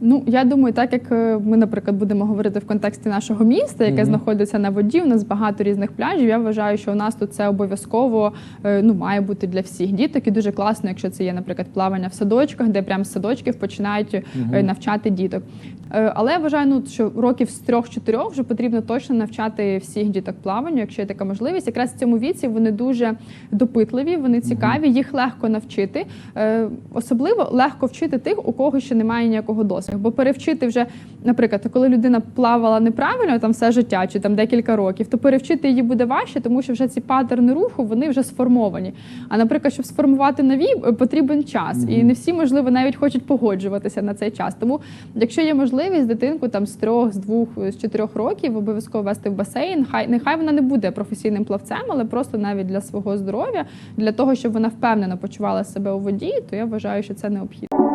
Ну, я думаю, так як е, ми, наприклад, будемо говорити в контексті нашого міста, яке Мгм. знаходиться на воді, у нас багато різних пляжів. Я вважаю, що у нас тут це обов'язково е, ну, має бути для всіх діток. І дуже класно, якщо це є, наприклад, плавання в садочках, де прямо з садочків починають Мгм. навчати діток. Але я вважаю, ну що років з трьох-чотирьох вже потрібно точно навчати всіх діток плаванню, якщо є така можливість. Якраз в цьому віці вони дуже допитливі, вони цікаві, їх легко навчити. Особливо легко вчити тих, у кого ще немає ніякого досвіду. Бо перевчити вже, наприклад, коли людина плавала неправильно там все життя чи там декілька років, то перевчити її буде важче, тому що вже ці паттерни руху вони вже сформовані. А наприклад, щоб сформувати нові, е, потрібен час, і не всі, можливо, навіть хочуть погоджуватися на цей час. Тому, якщо є можливість дитинку там з трьох, з двох, з чотирьох років обов'язково вести в басейн, хай нехай вона не буде професійним плавцем, але просто навіть для свого здоров'я, для того, щоб вона впевнено почувала себе у воді, то я вважаю, що це необхідно.